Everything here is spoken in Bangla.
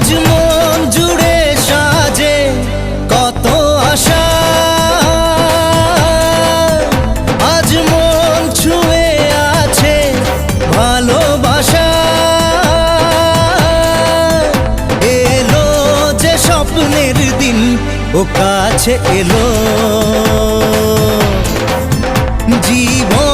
আজ মন জুড়ে সাজে কত আশা। আজ মন ছুঁয়ে আছে ভালোবাসা। এলো যে স্বপ্নের দিন, ও কাছে এলো। জীবন